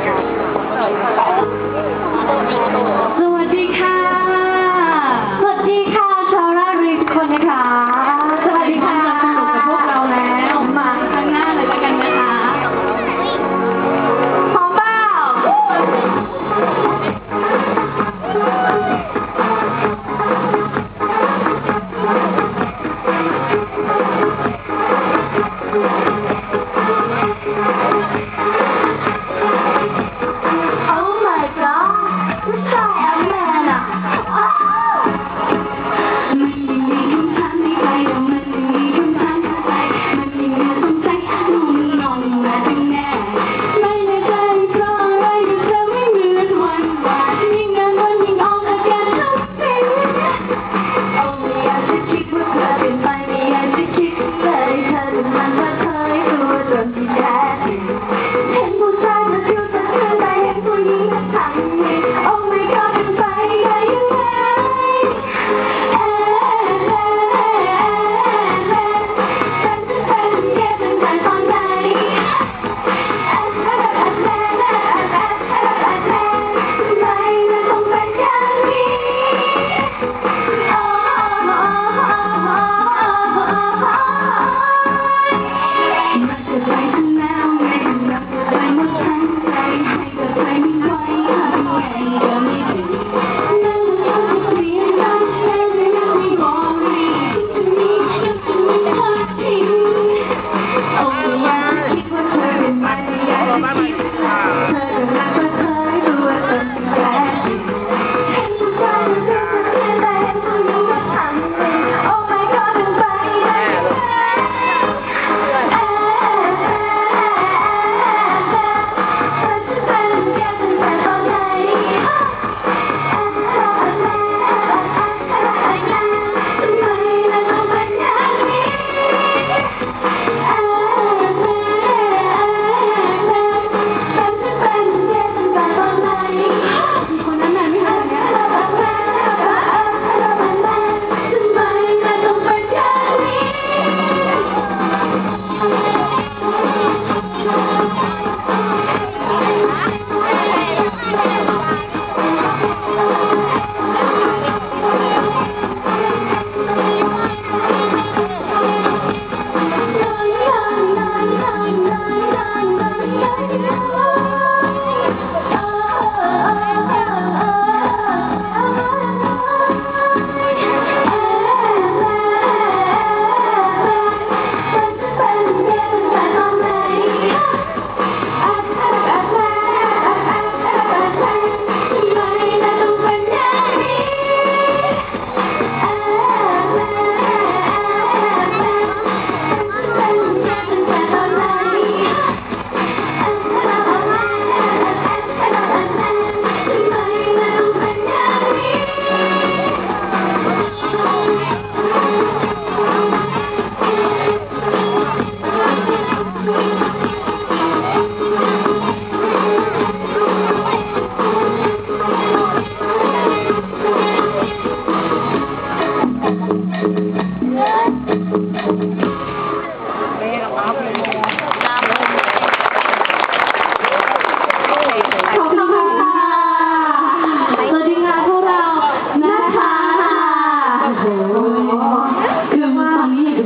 到一块儿。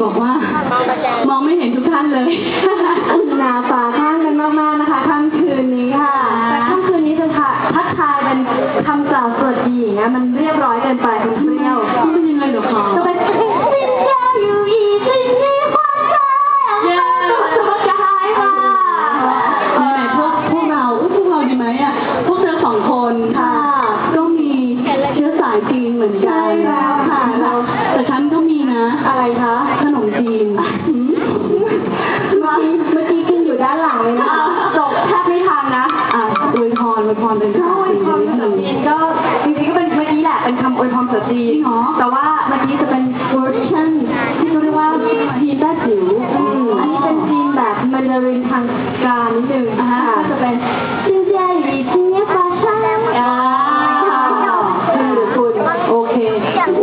บอกว่ามองไม่เห็นทุกท่านเลยหนหนาฝาข้างกันมากๆนะคะค่ำคืนนี้ค่ะแต่ค่ำคืนนี้จะทักทายเป็นคำกล่าวสวัสดีอย่างเงี้ยมันเรียบร้อยเกินไปคุณเปรี้ยวไม่ได้ยินเลยหรอคะ รินทางการหนึ่งนะคะก็จะเป็นชื่อใหญ่ที่เนี้ยฟ้าช่างอ่าชื่อคุณโอเค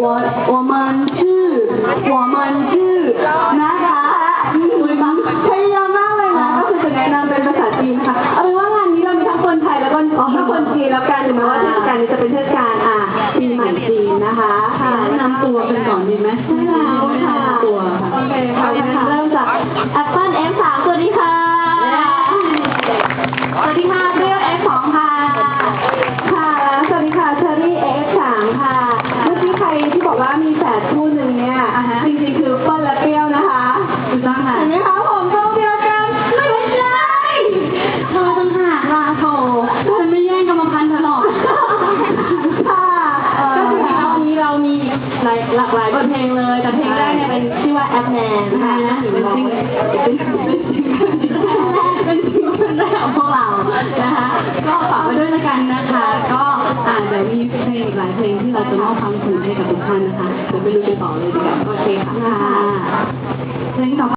我我นชื่อ我นชื่อนะคะคุยมั้งพยายามมากเลยนะก็คือจะแนะนำเป็นภาษาจีนค่ะเอาเป็นว่างานนี้เรามีทั้งคนไทยแล้วก็ทั้งคนจีนแล้วกันถึงแม้ว่าเทศกาลนี้จะเป็นเทศกาลอ่าปีใหม่จีนนะคะแนะนำตัวกันก่อนดีไหม แอปแมนนะคะเป็นซิงเป็นเป็นซิงเป็นซิงเกิลแรกของพวกเรานะคะ ก็ฝากไว้ด้วยละกันนะคะ ก็อาจจะมีเพลงอีกหลายเพลงที่เราจะมอบความสุขให้กับทุกท่านนะคะเดี๋ยวไปดูกันต่อเลยดีกว่าโอเคค่ะเพลงต่อไป